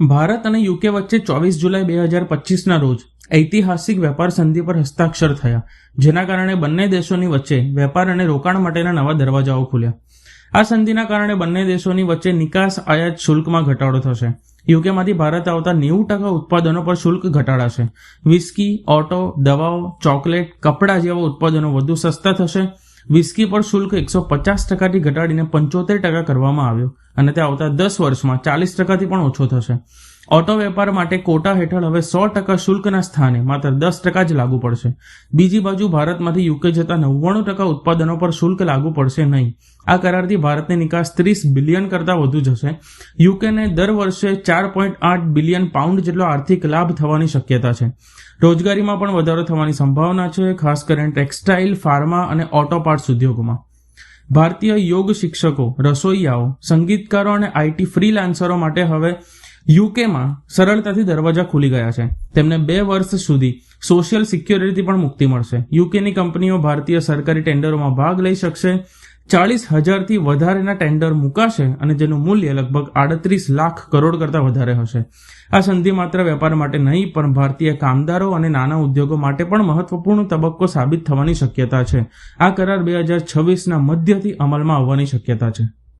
ભારત અને યુકે વચ્ચે ચોવીસ જુલાઈ બે હજાર પચીસના રોજ ઐતિહાસિક વેપાર સંધિ પર હસ્તાક્ષર થયા, જેના કારણે બંને દેશોની વચ્ચે વેપાર અને રોકાણ માટેના નવા દરવાજાઓ ખુલ્યા. આ સંધિના કારણે બંને દેશોની વચ્ચે નિકાસ આયાત શુલ્કમાં ઘટાડો થશે. યુકેમાંથી ભારત આવતા નેવું ટકા ઉત્પાદનો પર શુલ્ક ઘટાડાશે. વિસ્કી, ઓટો, દવાઓ, ચોકલેટ, કપડાં જેવા ઉત્પાદનો વધુ સસ્તા થશે. વિસ્કી પર શુલ્ક એકસો પચાસ ટકાથી ઘટાડીને પંચોતેર ટકા કરવામાં આવ્યો. અને તે આવતા દસ વર્ષમાં ચાલીસ ટકાથી પણ ઓછો થશે. ઓટો વેપાર માટે કોટા હેઠળ હવે સો ટકા શુલ્કના સ્થાને માત્ર દસ ટકા જ લાગુ પડશે. બીજી બાજુ ભારતમાંથી યુકે જતા નવ્વાણું ટકા ઉત્પાદનો પર શુલ્ક લાગુ પડશે નહીં. આ કરારથી ભારતની નિકાસ ત્રીસ બિલિયન કરતાં વધુ જશે. યુકેને દર વર્ષે ચાર પોઈન્ટ આઠ બિલિયન પાઉન્ડ જેટલો આર્થિક લાભ થવાની શક્યતા છે. રોજગારીમાં પણ વધારો થવાની સંભાવના છે, ખાસ કરીને ટેક્સટાઇલ, ફાર્મા અને ઓટો પાર્ટ્સ ઉદ્યોગોમાં. ભારતીય યોગ શિક્ષકો, રસોઈયાઓ, સંગીતકારો અને આઈટી ફ્રીલાન્સરો માટે હવે યુકેમાં સરળતાથી દરવાજા ખુલી ગયા છે. તેમને બે વર્ષ સુધી સોશિયલ સિક્યોરિટી પણ મુક્તિ મળશે. યુકેની કંપનીઓ ભારતીય સરકારી ટેન્ડરોમાં ભાગ લઈ શકશે. ચાલીસ હજારથી વધારેના ટેન્ડર મુકાશે અને જેનું મૂલ્ય લગભગ આડત્રીસ લાખ કરોડ કરતાં વધારે હશે. આ સંધિ માત્ર વેપાર માટે નહીં, પણ ભારતીય કામદારો અને નાના ઉદ્યોગો માટે પણ મહત્વપૂર્ણ તબક્કો સાબિત થવાની શક્યતા છે. આ કરાર બે હજાર છવ્વીસના મધ્યથી અમલમાં આવવાની શક્યતા છે.